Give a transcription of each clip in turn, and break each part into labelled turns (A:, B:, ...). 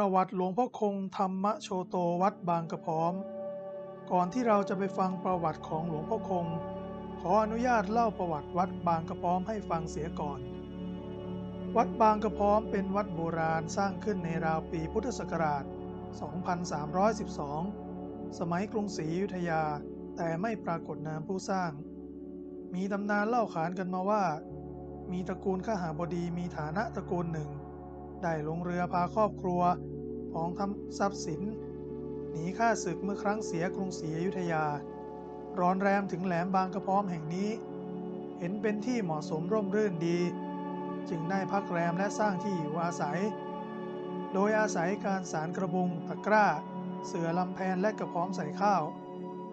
A: ประวัติหลวงพ่อคงธรรมโชโตวัดบางกระพร้อม ก่อนที่เราจะไปฟังประวัติของหลวงพ่อคง ขออนุญาตเล่าประวัติวัดบางกระพร้อมให้ฟังเสียก่อน วัดบางกระพร้อมเป็นวัดโบราณสร้างขึ้นในราวปีพุทธศักราช 2312 สมัยกรุงศรีอยุธยาแต่ไม่ปรากฏนามผู้สร้าง มีตำนานเล่าขานกันมาว่า มีตระกูลข้าหาบดีมีฐานะตระกูลหนึ่ง ได้ลงเรือพาครอบครัวพ้อมทำทรัพย์สิน หนีข้าศึกเมื่อครั้งเสียกรุงศรีอยุธยา ร้อนแรมถึงแหลมบางกระพร้อมแห่งนี้ เห็นเป็นที่เหมาะสมร่มรื่นดี จึงได้พักแรมและสร้างที่อยู่อาศัย โดยอาศัยการสารกระบุงตะกร้า เสือลำแพนและกระพร้อมใส่ข้าว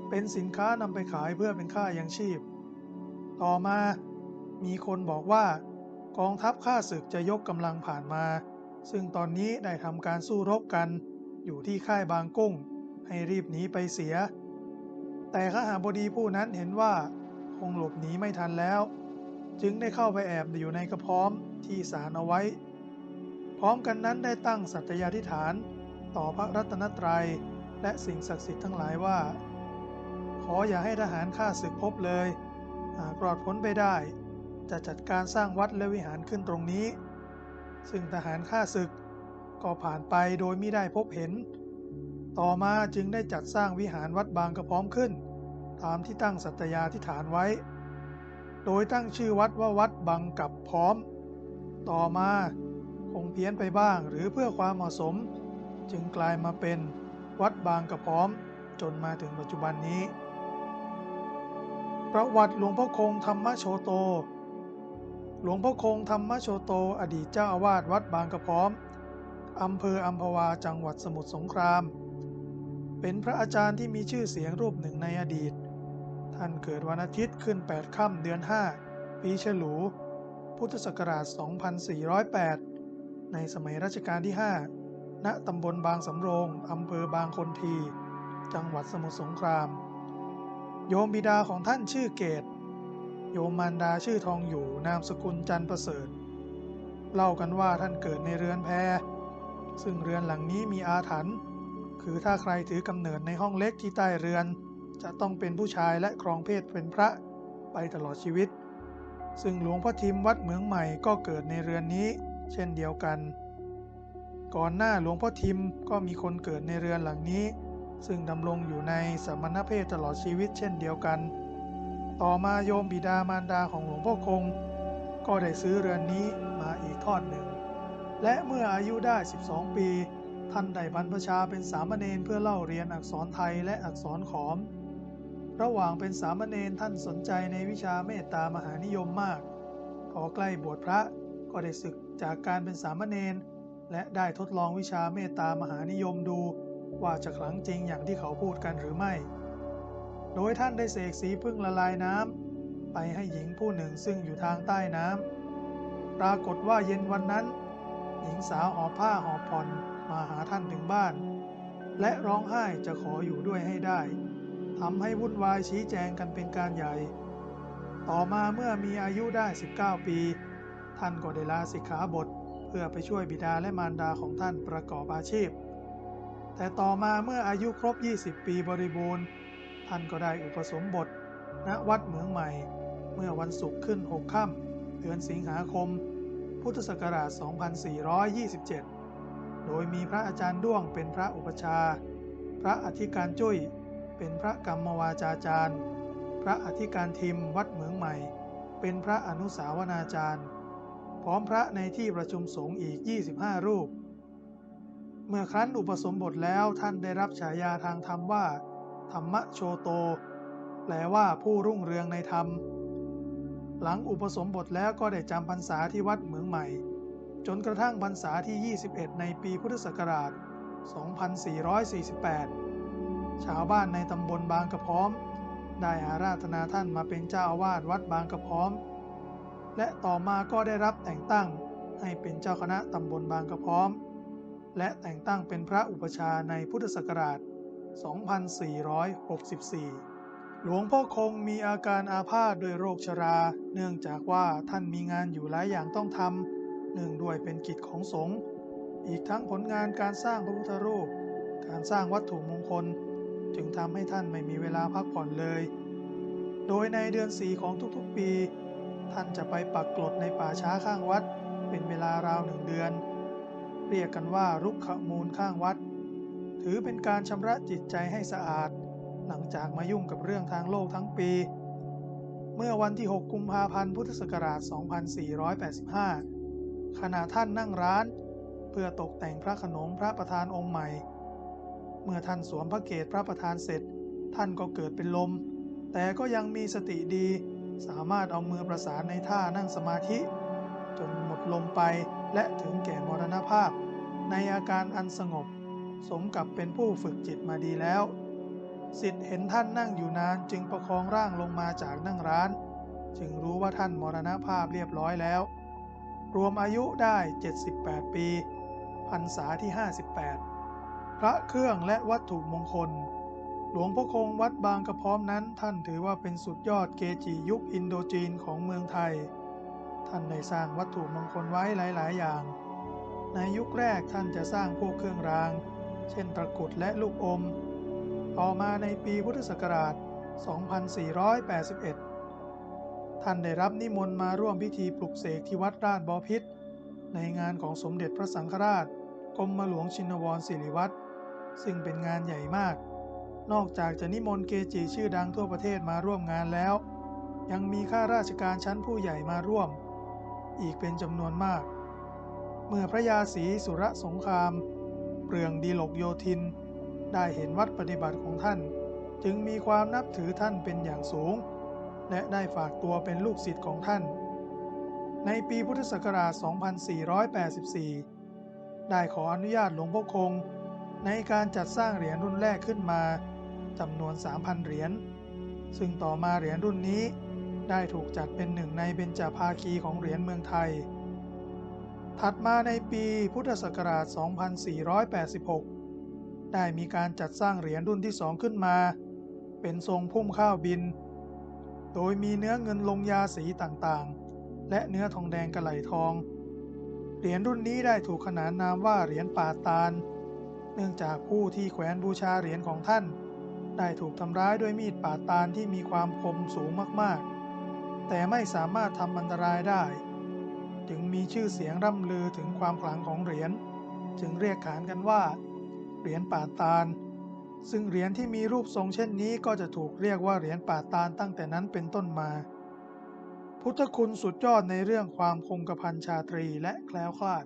A: เป็นสินค้านำไปขายเพื่อเป็นค่ายังชีพ ต่อมามีคนบอกว่ากองทัพข้าศึกจะยกกำลังผ่านมา ซึ่งตอนนี้ได้ทำการสู้รบกันอยู่ที่ค่ายบางกุ้ง ให้รีบหนีไปเสีย แต่ข้าหาบดีผู้นั้นเห็นว่าคงหลบหนีไม่ทันแล้ว จึงได้เข้าไปแอบอยู่ในกระพร้อมที่สารเอาไว้ พร้อมกันนั้นได้ตั้งสัตยาธิษฐาน ต่อพระรัตนตรัยและสิ่งศักดิ์สิทธิ์ทั้งหลายว่า ขออย่าให้ทหารข้าศึกพบเลย หากรอดพ้นไปได้ จะจัดการสร้างวัดและวิหารขึ้นตรงนี้ ซึ่งทหารข้าศึกก็ผ่านไปโดยไม่ได้พบเห็น ต่อมาจึงได้จัดสร้างวิหารวัดบางกระพร้อมขึ้น ตามที่ตั้งสัตยาธิฐานไว้ โดยตั้งชื่อวัดว่าวัดบางกับพร้อม ต่อมาคงเพี้ยนไปบ้างหรือเพื่อความเหมาะสม จึงกลายมาเป็นวัดบางกระพร้อมจนมาถึงปัจจุบันนี้ ประวัติหลวงพ่อคงธรรมโชโต หลวงพ่อคงธรรมโชโตอดีตเจ้าอาวาสวัดบางกระพร้อมอำเภออัมพวาจังหวัดสมุทรสงคราม เป็นพระอาจารย์ที่มีชื่อเสียงรูปหนึ่งในอดีต ท่านเกิดวันอาทิตย์ขึ้น 8 ค่ำเดือน 5 ปีฉลู พุทธศักราช 2408 ในสมัยรัชกาลที่ 5 ณ ตำบลบางสำโรงอำเภอบางคนที จังหวัดสมุทรสงคราม โยมบิดาของท่านชื่อเกต โยมมารดาชื่อทองอยู่นามสกุลจันประเสริฐ เล่ากันว่าท่านเกิดในเรือนแพซึ่งเรือนหลังนี้มีอาถรรพ์คือถ้าใครถือกำเนิดในห้องเล็กที่ใต้เรือน จะต้องเป็นผู้ชายและครองเพศเป็นพระไปตลอดชีวิต ซึ่งหลวงพ่อทิมวัดเหมืองใหม่ก็เกิดในเรือนนี้ เช่นเดียวกัน ก่อนหน้าหลวงพ่อทิมก็มีคนเกิดในเรือนหลังนี้ ซึ่งดำรงอยู่ในสมณเพศตลอดชีวิตเช่นเดียวกัน ต่อมาโยมบิดามารดาของหลวงพ่อคง ก็ได้ซื้อเรือนนี้มาอีกทอดหนึ่ง และเมื่ออายุได้ 12 ปี ท่านได้บรรพชาเป็นสามเณรเพื่อเล่าเรียนอักษรไทยและอักษรขอม ระหว่างเป็นสามเณรท่านสนใจในวิชาเมตตามหานิยมมาก พอใกล้บวชพระก็ได้ศึกจากการเป็นสามเณรและได้ทดลองวิชาเมตตามหานิยมดูว่าจะขลังจริงอย่างที่เขาพูดกันหรือไม่ โดยท่านได้เสกสีพึ่งละลายน้ำไปให้หญิงผู้หนึ่งซึ่งอยู่ทางใต้น้ำปรากฏว่าเย็นวันนั้น หญิงสาวหอบผ้าหอบผ่อนมาหาท่านถึงบ้าน และร้องไห้จะขออยู่ด้วยให้ได้ทำให้วุ่นวายชี้แจงกันเป็นการใหญ่ ต่อมาเมื่อมีอายุได้ 19 ปี ท่านก็ได้ลาสิกขาบทเพื่อไปช่วยบิดาและมารดาของท่านประกอบอาชีพ แต่ต่อมาเมื่ออายุครบ 20 ปีบริบูรณ์ ท่านก็ได้อุปสมบท ณ วัดเหมืองใหม่ เมื่อวันศุกร์ขึ้น6ค่ำเดือนสิงหาคม พุทธศักราช 2427 โดยมีพระอาจารย์ด้วงเป็นพระอุปชา พระอธิการจุ้ย เป็นพระกรรมวาจาจารย์ พระอธิการทิมวัดเหมืองใหม่ เป็นพระอนุสาวนาจารย์ พร้อมพระในที่ประชุมสงฆ์อีก 25 รูป เมื่อครั้นอุปสมบทแล้วท่านได้รับฉายาทางธรรมว่า ธรรมโชโต แปลว่าผู้รุ่งเรืองในธรรม หลังอุปสมบทแล้วก็ได้จำพรรษาที่วัดเหมืองใหม่ จนกระทั่งพรรษาที่ 21 ในปีพุทธศักราช 2448 ชาวบ้านในตำบลบางกระพร้อม ได้อาราธนาท่านมาเป็นเจ้าอาวาสวัดบางกระพร้อม และต่อมาก็ได้รับแต่งตั้งให้เป็นเจ้าคณะตำบลบางกระพร้อม และแต่งตั้งเป็นพระอุปชาในพุทธศักราช 2464 หลวงพ่อคงมีอาการอาพาธด้วยโรคชรา เนื่องจากว่าท่านมีงานอยู่หลายอย่างต้องทำเนื่งด้วยเป็นกิจของสงฆ์อีกทั้งผลงานการสร้างพระพุทธรูป การสร้างวัตถุมงคล จึงทำให้ท่านไม่มีเวลาพักผ่อนเลย โดยในเดือนสีของทุกๆปี ท่านจะไปปักกลดในป่าช้าข้างวัด เป็นเวลาราวหนึ่งเดือน เรียกกันว่ารุกขมูลข้างวัด ถือเป็นการชำระจิตใจให้สะอาด หลังจากมายุ่งกับเรื่องทางโลกทั้งปี เมื่อวันที่ 6 กุมภาพันธ์พุทธศักราช 2485 ขณะท่านนั่งร้าน เพื่อตกแต่งพระขนงพระประธานองค์ใหม่ เมื่อท่านสวมพระเกศพระประธานเสร็จ ท่านก็เกิดเป็นลม แต่ก็ยังมีสติดี สามารถเอามือประสานในท่านั่งสมาธิ จนหมดลมไปและถึงแก่มรณภาพในอาการอันสงบ สมกับเป็นผู้ฝึกจิตมาดีแล้ว สิทธิ์เห็นท่านนั่งอยู่นานจึงประคองร่างลงมาจากนั่งร้าน จึงรู้ว่าท่านมรณภาพเรียบร้อยแล้ว รวมอายุได้ 78 ปีพรรษาที่ 58 พระเครื่องและวัตถุมงคล หลวงพ่อคงวัดบางกระพร้อมนั้นท่านถือว่าเป็นสุดยอดเกจิยุคอินโดจีนของเมืองไทย ท่านได้สร้างวัตถุมงคลไว้หลาย ๆ อย่างในยุคแรกท่านจะสร้างพวกเครื่องราง เช่นตะกรุดและลูกอม ต่อมาในปีพุทธศักราช 2481 ท่านได้รับนิมนต์มาร่วมพิธีปลุกเสกที่วัดราชบอพิษ ในงานของสมเด็จพระสังฆราชกรมหลวงชินวรสิริวัตรซึ่งเป็นงานใหญ่มาก นอกจากจะนิมนต์เกจิชื่อดังทั่วประเทศมาร่วมงานแล้ว ยังมีข้าราชการชั้นผู้ใหญ่มาร่วม อีกเป็นจำนวนมาก เมื่อพระยาศรีสุรสงคราม เปลืองดีหลกโยธิน ได้เห็นวัดปฏิบัติของท่าน จึงมีความนับถือท่านเป็นอย่างสูง และได้ฝากตัวเป็นลูกศิษย์ของท่าน ในปีพุทธศักราช 2484 ได้ขออนุญาตหลวงพ่อคง ในการจัดสร้างเหรียญรุ่นแรกขึ้นมาจำนวน 3,000 เหรียญ ซึ่งต่อมาเหรียญรุ่นนี้ได้ถูกจัดเป็นหนึ่งในเบญจภาคีของเหรียญเมืองไทย ถัดมาในปีพุทธศักราช 2486 ได้มีการจัดสร้างเหรียญรุ่นที่สองขึ้นมา เป็นทรงพุ่มข้าวบิน โดยมีเนื้อเงินลงยาสีต่างๆ และเนื้อทองแดงกระไหลทอง เหรียญรุ่นนี้ได้ถูกขนานนามว่าเหรียญป่าตาล เนื่องจากผู้ที่แขวนบูชาเหรียญของท่าน ได้ถูกทำร้ายด้วยมีดป่าตาลที่มีความคมสูงมากๆ แต่ไม่สามารถทำอันตรายได้ จึงมีชื่อเสียงร่ำลือถึงความขลังของเหรียญ จึงเรียกขานกันว่า เหรียญป่าตาล ซึ่งเหรียญที่มีรูปทรงเช่นนี้ก็จะถูกเรียกว่าเหรียญป่าตาลตั้งแต่นั้นเป็นต้นมา พุทธคุณสุดยอดในเรื่องความคงกระพันชาตรีและแคล้วคลาด